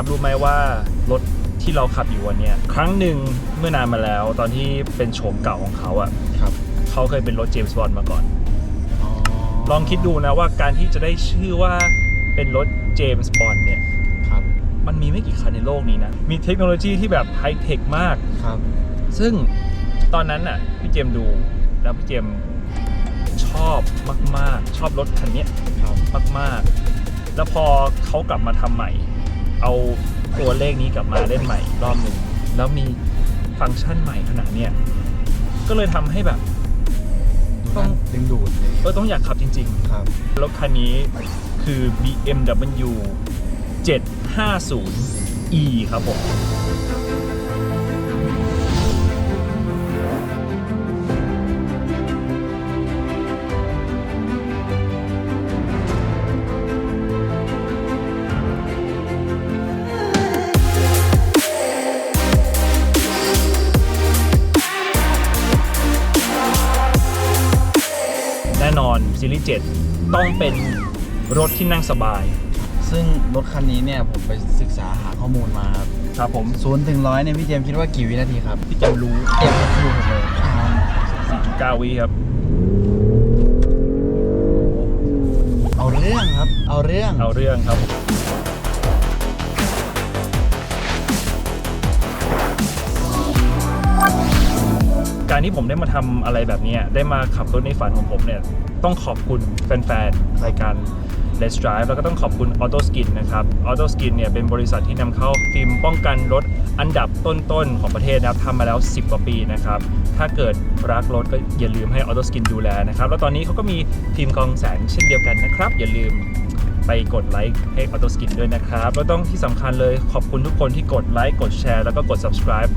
ครับรู้ไหมว่ารถที่เราขับอยู่วันเนี้ยครั้งหนึ่งเมื่อนานมาแล้ว ตอนที่เป็นโฉมเก่าของเขาอะครับเขาเคยเป็นรถเจมส์บอลมาก่อน ลองคิดดูนะว่าการที่จะได้ชื่อว่าเป็นรถเจมส์บอลเนี่ยครับมันมีไม่กี่คันในโลกนี้นะ มีเทคโนโลยีที่แบบไฮเทคมาก ครับ ซึ่งตอนนั้นน่ะพี่เจมส์ดูแล้วพี่เจมส์ชอบมาก ๆ ชอบรถคันเนี้ยครับมาก ๆ แล้วพอเขากลับมาทำใหม่ เอาตัวเลขนี้กลับมาเล่นใหม่อีกรอบหนึ่งแล้วมีฟังก์ชันใหม่ขนาดเนี้ยก็เลยทำให้แบบ ต้อง ดึงดูดเลยเออต้องอยากขับจริงๆครับรถคันนี้คือ BMW 750e ครับผม อนซีรีส์7ต้องเป็นรถที่นั่งสบาย ซึ่งรถคันนี้เนี่ยผมไปศึกษาหาข้อมูลมาครับครับผมศูนย์ถึงร้อยเนี่ยพี่เจมส์คิดว่ากี่วินาทีครับ พี่เจมส์รู้เต็มคิวผมเลย4.9วิครับ เอาเรื่องครับ เอาเรื่อง เอาเรื่องครับ การที่ผมได้มาทำอะไรแบบเนี้ยได้มาขับรถในฝันของผมเนี่ย ต้องขอบคุณแฟนๆรายการ Let's Drive แล้วก็ต้องขอบคุณ Auto Skin นะครับ Auto Skin เนี่ยเป็นบริษัทที่นำเข้าฟิล์มป้องกันรถอันดับต้นๆ ของประเทศนะครับทำมาแล้ว 10 กว่าปีนะครับ ถ้าเกิดรักรถก็อย่าลืมให้ Auto Skin ดูแลนะครับ แล้วตอนนี้เขาก็มีฟิล์มกองแสงเช่นเดียวกันนะครับ อย่าลืมไปกดไลค์ให้ Auto Skin ด้วยนะครับ แล้วต้องที่สำคัญเลยขอบคุณทุกคนที่กดไลค์กดแชร์แล้วก็กด subscribe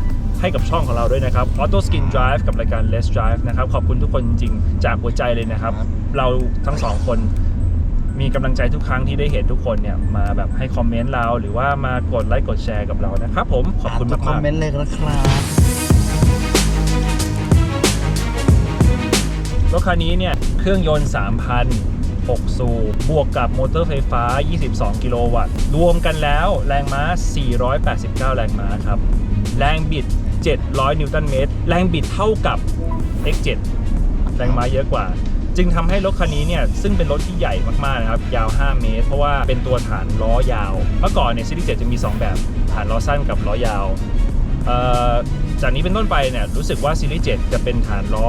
ให้กับช่องของเราด้วยนะครับ Auto Skin Drive กับรายการ Let's Drive นะครับ ขอบคุณทุกคนจริงๆ จากหัวใจเลยนะครับครับ เราทั้งสองคนมีกำลังใจทุกครั้งที่ได้เห็นทุกคนเนี่ยมาแบบให้คอมเมนต์เรา หรือว่ามากดไลค์กดแชร์กับเรานะครับผมขอบคุณทุกคอมามกเมนต์เลยนะครับๆรถคันนี้เนี่ยเครื่องยนต์ 3,000 6 สูบบวกกับมอเตอร์ไฟฟ้า 22 กิโลวัตต์ รวมกันแล้วแรงม้า 489 แรงม้าครับ แรงบิด 700 นิวตันเมตร แรงบิดเท่ากับ X7 แรงม้าเยอะกว่า จึงทำให้รถคันนี้เนี่ย ซึ่งเป็นรถที่ใหญ่มากๆนะครับ ยาว 5 เมตร เพราะว่าเป็นตัวฐานล้อยาว เมื่อก่อนเนี่ยซีรีส์7จะมี 2 แบบ ฐานล้อสั้นกับล้อยาว จากนี้เป็นต้นไปเนี่ย รู้สึกว่าซีรีส์7จะเป็นฐานล้อ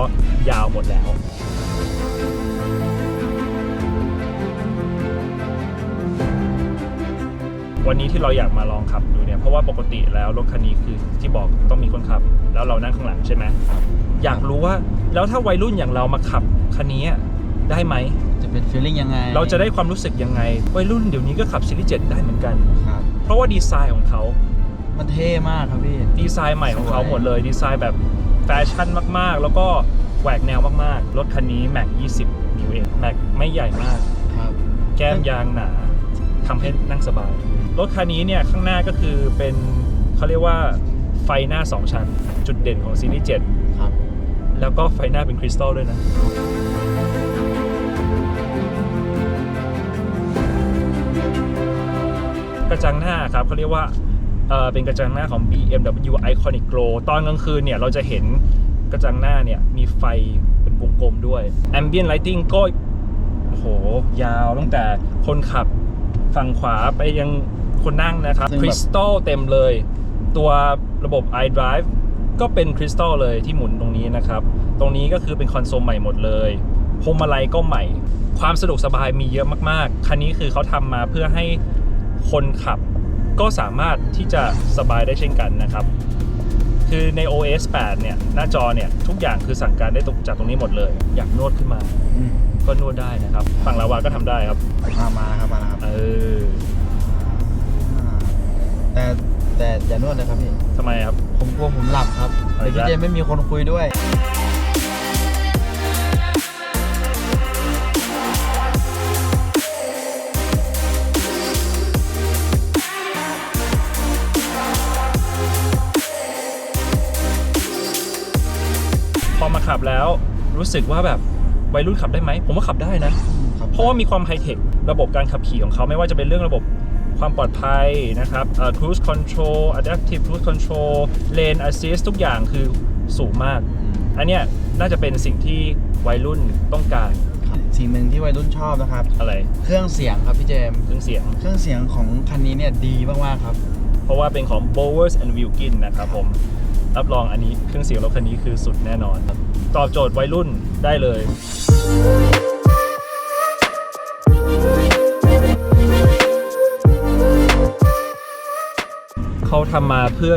ยาวหมดแล้ว วันนี้ที่เราอยากมาลองขับดูเนี่ยเพราะว่าปกติแล้วรถคันนี้คือที่บอกต้องมีคนขับ แล้วเรานั่งข้างหลังใช่ไหมอยากรู้ว่าแล้วถ้าวัยรุ่นอย่างเรามาขับคันนี้อะได้ไหมจะเป็นฟีลลิ่งยังไง เราจะได้ความรู้สึกยังไง วัยรุ่นเดี๋ยวนี้ก็ขับซีรีส์7ได้เหมือนกัน ครับ เพราะว่าดีไซน์ของเขา มันเท่มากครับพี่ ดีไซน์ใหม่ของเขาสวยหมดเลย ดีไซน์แบบแฟชั่นมากๆ แล้วก็แหวกแนวมากๆ รถคันนี้แม็ก20นิ้วเองแม็กไม่ใหญ่มาก ครับ แก้มยางหนาทำให้นั่งสบาย รถคันนี้เนี่ยข้างหน้าก็คือเป็นเขาเรียกว่าไฟหน้า 2 ชั้น จุดเด่นของซีรีส์7ครับ แล้วก็ไฟหน้าเป็นคริสตัลด้วยนะกระจังหน้าครับเขาเรียกว่าเออเป็นกระจังหน้าของ BMW Iconic Glow ตอนกลางคืนเนี่ยเราจะเห็นกระจังหน้าเนี่ยมีไฟเป็นวงกลมด้วย Ambient Lighting ก็โอ้โหยาวตั้งแต่คนขับฝั่งขวาไปยัง คนนั่งนะครับซึ่งแบบคริสตัลเต็มเลย ตัวระบบ iDrive ก็เป็นคริสตัลเลยที่หมุนตรงนี้นะครับ ตรงนี้ก็คือเป็นคอนโซลใหม่หมดเลยพวงมาลัยก็ใหม่ ความสะดวกสบายมีเยอะมากๆ คันนี้คือเขาทำมาเพื่อให้คนขับก็สามารถที่จะสบายได้เช่นกันนะครับ คือใน OS 8 เนี่ย หน้าจอเนี่ย ทุกอย่างคือสั่งการได้ตรงจากตรงนี้หมดเลย อยากนวดขึ้นมาอืมก็นวดได้นะครับ ฝั่งลาวาก็ทำได้ครับ มามาแล้วครับมาแล้วครับ เอออ่า แต่แต่อย่านวดเลยครับพี่ ทำไมครับ ผมกลัวผมหลับครับอะไรเดี๋ยวพี่นะเจมส์ไม่มีคนคุยด้วย พอมาขับแล้วรู้สึกว่าแบบวัยรุ่นขับได้ไหม ผมว่าขับได้นะครับเพราะว่ามีความไฮเทค ระบบการขับขี่ของเขาไม่ว่าจะเป็นเรื่องระบบ ควความปลอดภัยนะครับเอ่อ cruise control adaptive cruise control lane assist ทุกอย่างคือสูงมาก อันเนี้ยน่าจะเป็นสิ่งที่วัยรุ่นต้องการครับสิ่งหนึ่งที่วัยรุ่นชอบนะครับ อะไรเครื่องเสียงครับพี่เจมส์เครื่องเสียง เครื่องเสียงของคันนี้เนี่ยดีมากๆครับ เพราะว่าเป็นของ Bowers and Wilkin นะครับผม รับรองอันนี้เครื่องเสียงรถคันนี้คือสุดแน่นอน ตอบโจทย์วัยรุ่นได้เลย เขาทำมาเพื่อ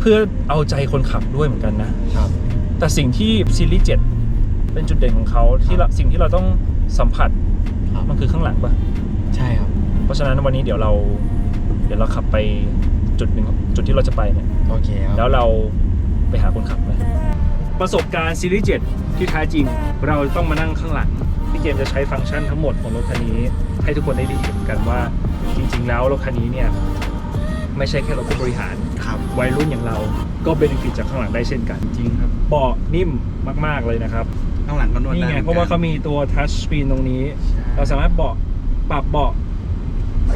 เพื่อเอาใจคนขับด้วยเหมือนกันนะครับ แต่สิ่งที่ซีรีส์7เป็นจุดเด่นของเขาที่เราสิ่งที่เราต้องสัมผัสครับมันคือข้างหลังปะใช่ครับ เพราะฉะนั้นวันนี้เดี๋ยวเรา เดี๋ยวเราขับไปจุดหนึ่งจุดที่เราจะไปเนี่ยโอเคครับแล้วเราไปหาคนขับเลยประสบการณ์ซีรีส์7ที่แท้จริง เราต้องมานั่งข้างหลังพี่เกมจะใช้ฟังก์ชันทั้งหมดของรถคันนี้ ให้ทุกคนได้ดีเห็นกันว่าจริง ๆ แล้วรถคันนี้เนี่ย ไม่ใช่แค่รถผู้บริหารครับวัยรุ่นอย่างเรา ก็เบนฟิตจากข้างหลังได้เช่นกัน จริงครับเบาะนิ่มมาก ๆ เลยนะครับ ข้างหลังก็นวดนี่ได้ไงหมือนกันเพราะว่าเขามีตัวทัชสกรีนตรงนี้ ใช่ เราสามารถเบาะปรับเบาะ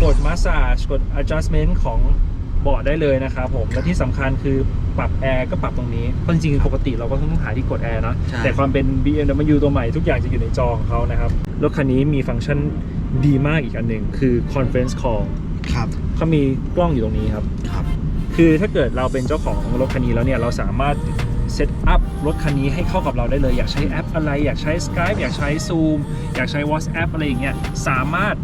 กดมาสซาจกด adjustment ของเบาะได้เลยนะครับผม และที่สำคัญคือปรับแอร์ก็ปรับตรงนี้เพราะจริงๆ ปกติเราก็ต้องหาที่กดแอร์เนอะใช่ แต่ความเป็น BMW ตัวใหม่ทุกอย่างจะอยู่ในจอของเขานะครับ รถคันนี้มีฟังก์ชันดีมากอีกอันหนึ่งคือ conference call ครับเขามีกล้องอยู่ตรงนี้ครับ ครับ คือถ้าเกิดเราเป็นเจ้าของรถคันนี้แล้วเนี่ยเราสามารถเซตอัพรถคันนี้ให้เข้ากับเราได้เลย อยากใช้แอปอะไร อยากใช้ Skype อยากใช้ Zoom อยากใช้ WhatsApp อะไรอย่างเงี้ยสามารถ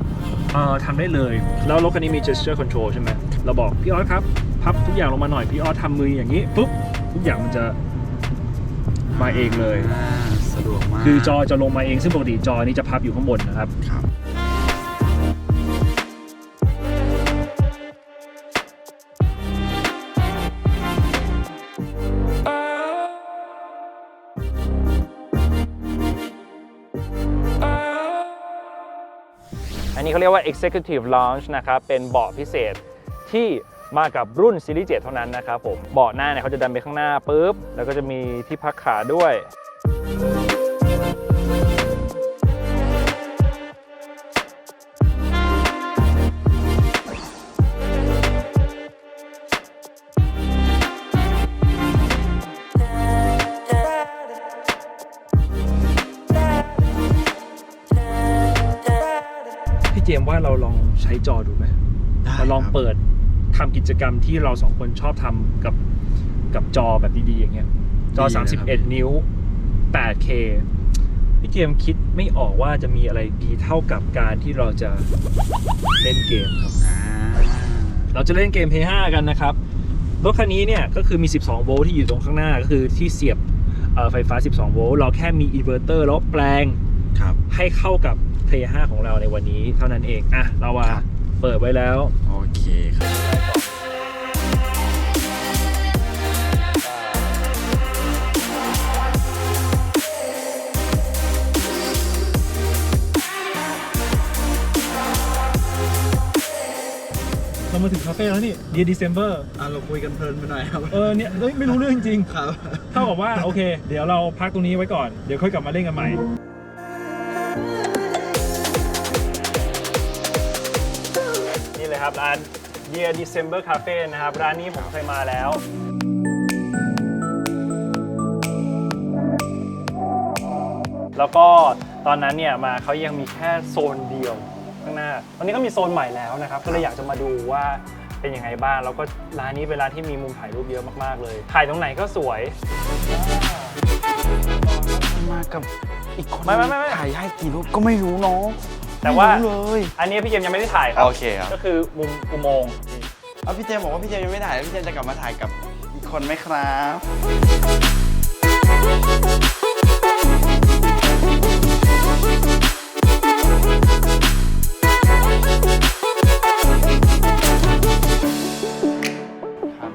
เอ่อทำได้เลย แล้วรถคันนี้มี gesture control ใช่ไหมเราบอกพี่ออสครับ พับทุกอย่างลงมาหน่อย พี่ออสทำมืออย่างนี้ปุ๊บทุกอย่างมันจะมาเองเลย อ่าสะดวกมากคือจอจะลงมาเองซึ่งปกติจอนี้จะพับอยู่ข้างบนนะครับ ครับ อันนี้เขาเรียกว่า Executive Lounge นะครับ เป็นเบาะพิเศษที่มากับรุ่นซีรีส์7เท่านั้นนะครับผม เบาะหน้าเนี่ยเขาจะดันไปข้างหน้าปุ๊บ แล้วก็จะมีที่พักขาด้วย จมส์ว่าเราลองใช้จอดูไหมได้เราลองครับ เปิดทำกิจกรรมที่เราสองคนชอบทำกับกับจอแบบดีๆอย่างเงี้ย จอ ดีเลยครับ 31 นิ้ว 8K พี่เกมคิดไม่ออกว่าจะมีอะไรดีเท่ากับการที่เราจะเล่นเกมครับ อ่าเราจะเล่นเกม Play 5กันนะครับ รถคันนี้เนี่ยก็คือมี 12 โวลต์ที่อยู่ตรงข้างหน้าก็คือที่เสียบเอ่อไฟฟ้า 12 โวลต์ เราแค่มีอินเวอร์เตอร์แล้วแปลง ครับ ให้เข้ากับ Play 5 ของเราในวันนี้เท่านั้นเองอะเราว่าครับ เปิดไว้แล้ว โอเคครับ เรามาถึงคาเฟ่แล้วนี่ Dear December อะเราคุยกันเพลินไปหน่อยครับ เออเนี่ยเฮ้ยไม่รู้เรื่องจริงครับเท่ากับว่า โอเค เดี๋ยวเราพักตรงนี้ไว้ก่อน เดี๋ยวค่อยกลับมาเล่นกันใหม่ นี่เลยครับร้าน Year December Cafe นะครับ ร้านนี้ผมเคยมาแล้ว แล้วก็ตอนนั้นเนี่ยมาเขายังมีแค่โซนเดียวข้างหน้าตอนนี้ก็มีโซนใหม่แล้วนะครับ ก็เลยอยากจะมาดูว่าเป็นยังไงบ้าง แล้วก็ร้านนี้เป็นร้านที่มีมุมถ่ายรูปเยอะมากๆเลย ถ่ายตรงไหนก็สวย มากับอีกคนไม่ไม่ไม่ไม่ ถ่ายให้กี่รูปก็ไม่รู้เนาะ แต่ว่าไม่รู้เลยอันนี้พี่เกมยังไม่ได้ถ่ายครับ โอเคครับ ก็คือมุมอุโมงค์เอาพี่เจมส์บอกว่าพี่เจมส์ยังไม่ถ่ายแล้วพี่เจมส์จะกลับมาถ่ายกับอีกคนไหมครับ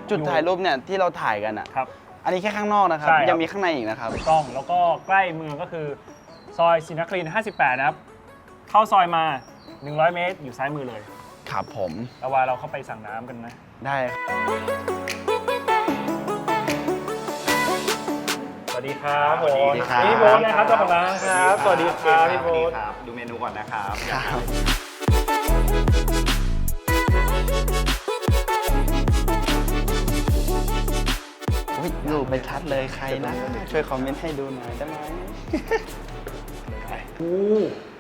จุดถ่ายรูปเนี่ยที่เราถ่ายกันอะ ครับ อันนี้แค่ข้างนอกนะครับ ใช่ครับ ยังมีข้างในอีกนะครับ ถูกต้องแล้วก็ใกล้เมืองก็คือ ซอยศรีนครินทร์58 นะครับ เข้าซอยมา 100 เมตร อยู่ซ้ายมือเลยครับผมแล้ววาเราเข้าไปสั่งน้ำกันไหมได้สวัสดีครับสวัสดีครับ พี่โบ๊ทนะครับเจ้าของร้านครับ สวัสดีครับพี่โบ๊ทครับ ดูเมนูก่อนนะครับครับอุ๊ยรูไม่ชัดเลยใครนะ ช่วยคอมเมนต์ให้ดูหน่อยได้ไหม อู้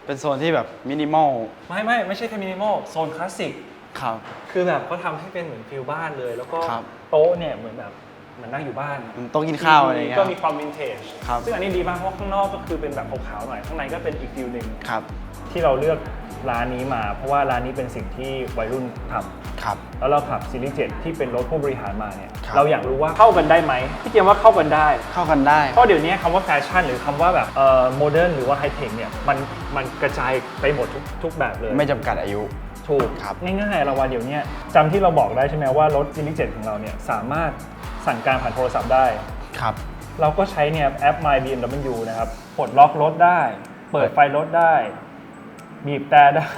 เป็นโซนที่แบบมินิมอลไม่ไม่ไม่ใช่แค่มินิมอลโซนคลาสสิก ครับ คือแบบเขาทำให้เป็นเหมือนฟิลบ้านเลย แล้วก็ครับ โต๊ะเนี่ยเหมือนแบบ เหมือนนั่งอยู่บ้านมันโต๊ะกินข้าวอะไรอย่างเงี้ย ก็มีความวินเทจครับซึ่งอันนี้ดีมากเพราะข้างนอกก็คือเป็นแบบขาวๆหน่อยข้างในก็เป็นอีกฟิลหนึ่งครับ ที่เราเลือกร้านนี้มา เพราะว่าร้านนี้เป็นสิ่งที่วัยรุ่นทำครับ แล้วเราขับซีรีส์7ที่เป็นรถผู้บริหารมาเนี่ยครับเราอยากรู้ว่าเข้ากันได้ไหมพี่เตรียมว่าเข้ากันได้ เข้ากันได้เพราะเดี๋ยวนี้คำว่าแฟชั่นหรือคำว่าแบบเอ่อโมเดิร์นหรือว่าไฮเทคเนี่ยมันมันกระจายไปหมดทุกทุกแบบเลย ไม่จำกัดอายุ ถูกครับ ง่ายๆเราว่าเดี๋ยวเนี้ยจำที่เราบอกได้ใช่ไหมว่ารถซีรีส์7ของเราเนี่ยสามารถสั่งการผ่านโทรศัพท์ได้ ครับ เราก็ใช้เนี่ยแอป My BMW นะครับปลดล็อกรถได้ เปิดไฟรถได้ บีบแต่ได้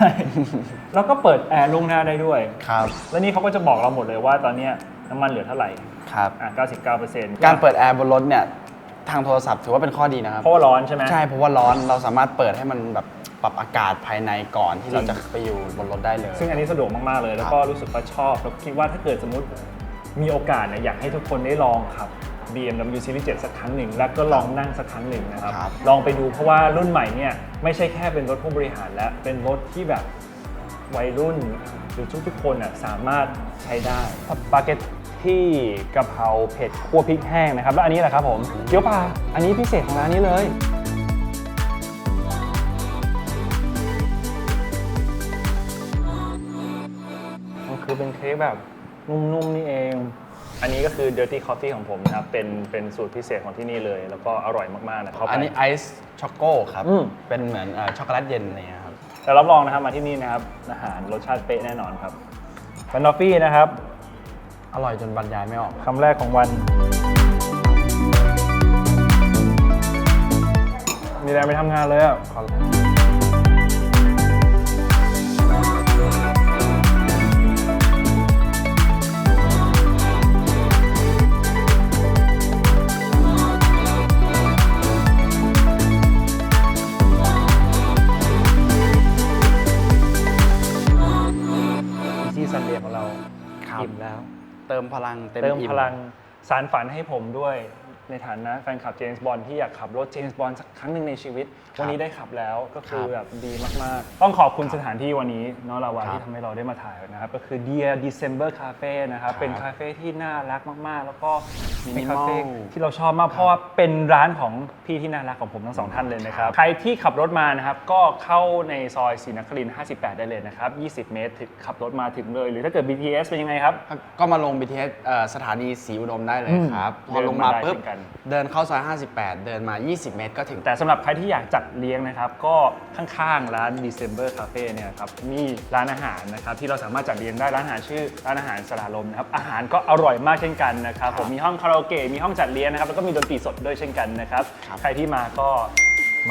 แล้วก็เปิดแอร์ล่วงหน้าได้ด้วย ครับ แล้วนี่เขาก็จะบอกเราหมดเลยว่าตอนเนี้ยน้ำมันเหลือเท่าไหร่ครับอะ99%การเปิดแอร์บนรถเนี่ยทางโทรศัพท์ถือว่าเป็นข้อดีนะครับ เพราะว่าร้อนใช่ไหมใช่เพราะว่าร้อนเราสามารถเปิดให้มันแบบ ปรับอากาศภายในก่อนที่เราจริงจะไปอยู่บนรถได้เลย ซึ่งอันนี้สะดวกมาก ๆ เลย แล้วก็รู้สึกว่าชอบ แล้วก็คิดว่าถ้าเกิดสมมติมีโอกาสเนี่ยอยากให้ทุกคนได้ลองขับ BMW Series 7 สักครั้งหนึ่ง แล้วก็ลองนั่งสักครั้งหนึ่งนะครับ ครับ ลองไปดูเพราะว่ารุ่นใหม่เนี่ยไม่ใช่แค่เป็นรถผู้บริหารแล้ว เป็นรถที่แบบวัยรุ่น หรือทุกๆคนอะสามารถใช้ได้ สปาเกตที่กะเพราเผ็ดคั่วพริกแห้งนะครับ แล้วอันนี้แหละครับผมเกี๊ยวปลาอันนี้พิเศษของร้านนี้เลย แบบนุ่มๆนี่เอง อันนี้ก็คือ Dirty Coffee ของผมนะครับ เป็นเป็นสูตรพิเศษของที่นี่เลย แล้วก็อร่อยมากๆนะเข้าไปอันนี้ไอซ์ช็อกโกครับ อืม เป็นเหมือนเอ่อช็อกโกแลตเย็นอะไรเงี้ยครับ แต่รับรองนะครับมาที่นี่นะครับ อาหารรสชาติเป๊ะแน่นอนครับบันนอฟฟี่นะครับอร่อยจนบรรยายไม่ออก คำแรกของวัน มีแรงไปทำงานเลยอะที่ เติมพลังเต็มเติมอิ่พลังสารฝันให้ผมด้วย ในฐานะแฟนคลับเจมส์บอลที่อยากขับรถเจมส์บอลสักครั้งหนึ่งในชีวิตครับวันนี้ได้ขับแล้วก็คือครับแบบดีมาก ๆ ต้องขอบคุณสถานที่วันนี้เนาะลาวาครับที่ทำให้เราได้มาถ่ายนะครับ ก็คือ Dear December Cafe นะครับ ครับเป็นคาเฟ่ที่น่ารักมาก ๆ แล้วก็เป็น Minimal คาเฟ่ที่เราชอบมากเพราะว่าเป็นร้านของพี่ที่น่ารักของผมทั้งสองท่านเลยนะครับ ใครที่ขับรถมานะครับก็เข้าในซอยศรีนครินทร์58 ได้เลยนะครับ 20 เมตรถึงขับรถมาถึงเลย หรือถ้าเกิด BTS เป็นยังไงครับ ก็มาลง BTS เอ่อสถานีศรีอุดมได้เลยอืมครับพเดิอนลงมามาได้ปุ๊บเช่นกันเดินเข้าซอย58 เดินมา 20 เมตรก็ถึง แต่สำหรับใครที่อยากจัดเลี้ยงนะครับ ก็ข้างๆร้าน December Cafe เนี่ยครับมีร้านอาหารนะครับที่เราสามารถจัดเลี้ยงได้ร้านอาหารชื่อร้านอาหารสลาลมนะครับอาหารก็อร่อยมากเช่นกันนะครับผมมีห้องคาราโอเกะมีห้องจัดเลี้ยงนะครับแล้วก็มีดนตรีสดด้วยเช่นกันนะครับครับใครที่มาก็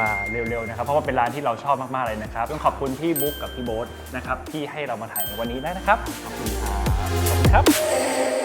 มาเร็วๆนะครับ เพราะว่าเป็นร้านที่เราชอบมากๆเลยนะครับ ต้องขอบคุณพี่บุ๊กกับพี่โบ๊ทนะครับที่ให้เรามาถ่ายในวันนี้ได้นะครับ ขอบคุณครับขอบคุณครับ